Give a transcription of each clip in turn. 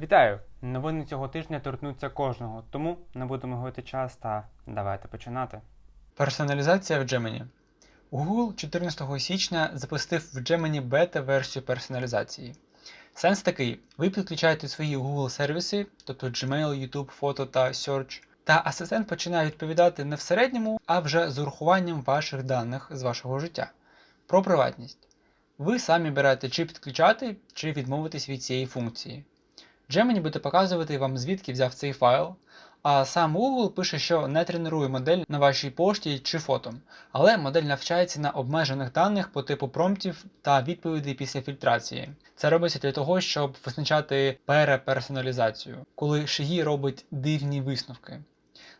Вітаю! Новини цього тижня торкнуться кожного, тому не будемо гувати час та давайте починати. Персоналізація в Gemini. Google 14 січня запустив в Gemini бета-версію персоналізації. Сенс такий: ви підключаєте свої Google сервіси, тобто Gmail, YouTube, фото та Search, та асистент починає відповідати не в середньому, а вже з урахуванням ваших даних з вашого життя. Про приватність. Ви самі берете, чи підключати, чи відмовитись від цієї функції. Gemini буде показувати вам, звідки взяв цей файл, а сам Google пише, що не тренує модель на вашій пошті чи фото, але модель навчається на обмежених даних по типу промптів та відповідей після фільтрації. Це робиться для того, щоб визначати переперсоналізацію, коли шиї робить дивні висновки.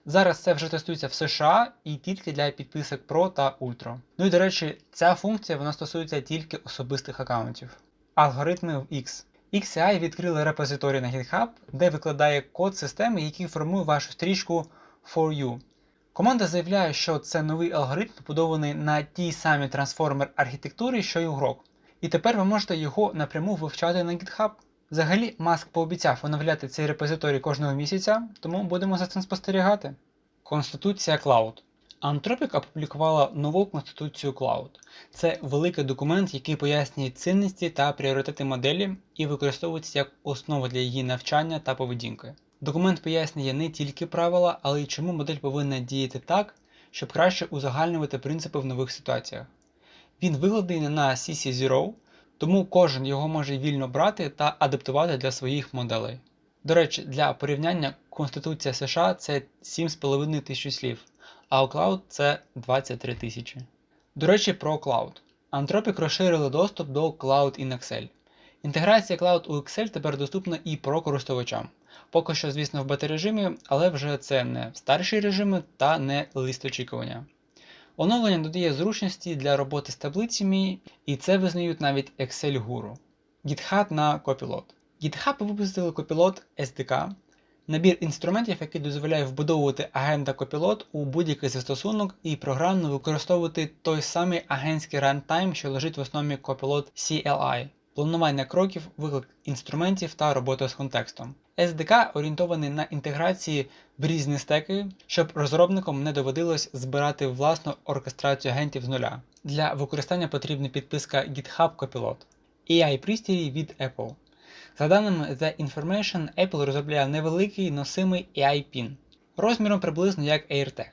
Зараз це вже тестується в США і тільки для підписок Pro та Ultra. Ну і до речі, ця функція вона стосується тільки особистих аккаунтів. Алгоритми в X. XCI відкрили репозиторій на GitHub, де викладає код системи, який формує вашу стрічку For You. Команда заявляє, що це новий алгоритм, побудований на тій самій трансформер архітектурі, що й у Grok. І тепер ви можете його напряму вивчати на GitHub. Взагалі, Маск пообіцяв оновляти цей репозиторій кожного місяця, тому будемо за цим спостерігати. Конституція Cloud. Anthropic опублікувала нову конституцію Cloud. Це великий документ, який пояснює цінності та пріоритети моделі і використовується як основа для її навчання та поведінки. Документ пояснює не тільки правила, але й чому модель повинна діяти так, щоб краще узагальнювати принципи в нових ситуаціях. Він викладений на CC0, тому кожен його може вільно брати та адаптувати для своїх моделей. До речі, для порівняння Конституція США це 7,5 тисяч слів, а у це 23 тисячі. До речі, про Cloud. Anthropic розширили доступ до Cloud in Excel. Інтеграція Cloud у Excel тепер доступна і про користувачам. Поки що, звісно, в бета-режимі, але вже це не старші режими та не лист очікування. Оновлення додає зручності для роботи з таблицями, і це визнають навіть Excel гуру. GitHub на Copilot. GitHub випустили Copilot SDK, набір інструментів, який дозволяє вбудовувати агента Copilot у будь-який застосунок і програмно використовувати той самий агентський рантайм, що лежить в основі Copilot CLI, планування кроків, виклик інструментів та робота з контекстом. SDK орієнтований на інтеграції в різні стеки, щоб розробникам не доводилось збирати власну оркестрацію агентів з нуля. Для використання потрібна підписка GitHub Copilot, AI пристрій від Apple. За даними The Information, Apple розробляє невеликий носимий AI PIN розміром приблизно як AirTag,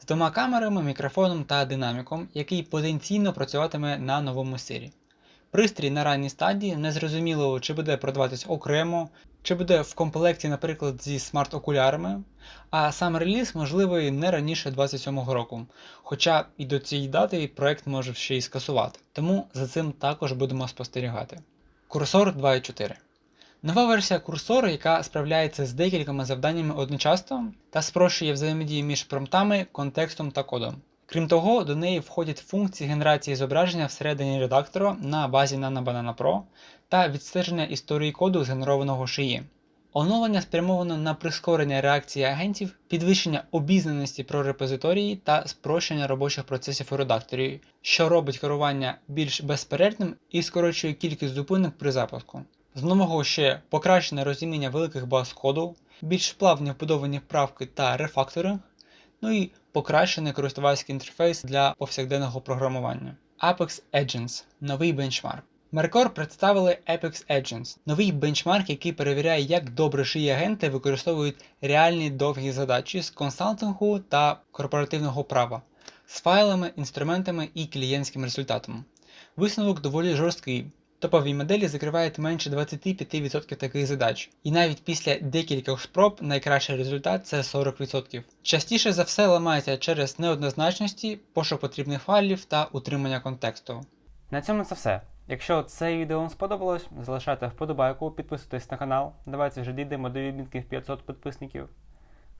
з двома камерами, мікрофоном та динаміком, який потенційно працюватиме на новому сирі. Пристрій на ранній стадії незрозуміло, чи буде продаватись окремо, чи буде в комплекті, наприклад, зі смарт-окулярами, а сам реліз можливий не раніше 27-го року. Хоча і до цієї дати проект може ще й скасувати. Тому за цим також будемо спостерігати. Курсор 2.4 Нова версія курсору, яка справляється з декількома завданнями одночасно та спрощує взаємодію між промптами, контекстом та кодом. Крім того, до неї входять функції генерації зображення всередині редактора на базі Nano Banana Pro та відстеження історії коду згенерованого шиї. Оновлення спрямовано на прискорення реакції агентів, підвищення обізнаності про репозиторії та спрощення робочих процесів у редакторі, що робить керування більш безперервним і скорочує кількість зупинок при запуску. З нового ще покращене розуміння великих баз коду, більш плавні вбудовані правки та рефактори, ну і покращений користувацький інтерфейс для повсякденного програмування. Apex Agents новий бенчмарк. Mercor представили Apex Agents новий бенчмарк, який перевіряє, як добре шиї агенти використовують реальні довгі задачі з консалтингу та корпоративного права з файлами, інструментами і клієнтським результатом. Висновок доволі жорсткий. Топові моделі закривають менше 25% таких задач, і навіть після декількох спроб найкращий результат це 40%. Частіше за все ламається через неоднозначності, пошук потрібних файлів та утримання контексту. На цьому це все. Якщо це відео вам сподобалось, залишайте вподобайку, підписуйтесь на канал. Давайте вже дійдемо до відмітки 500 підписників.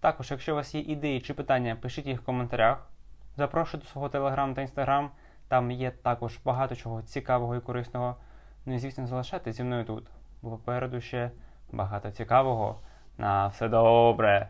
Також, якщо у вас є ідеї чи питання, пишіть їх в коментарях. Запрошую до свого телеграм та інстаграм. Там є також багато чого цікавого і корисного. Ну і звісно, залишайтесь зі мною тут, бо попереду ще багато цікавого. На все добре!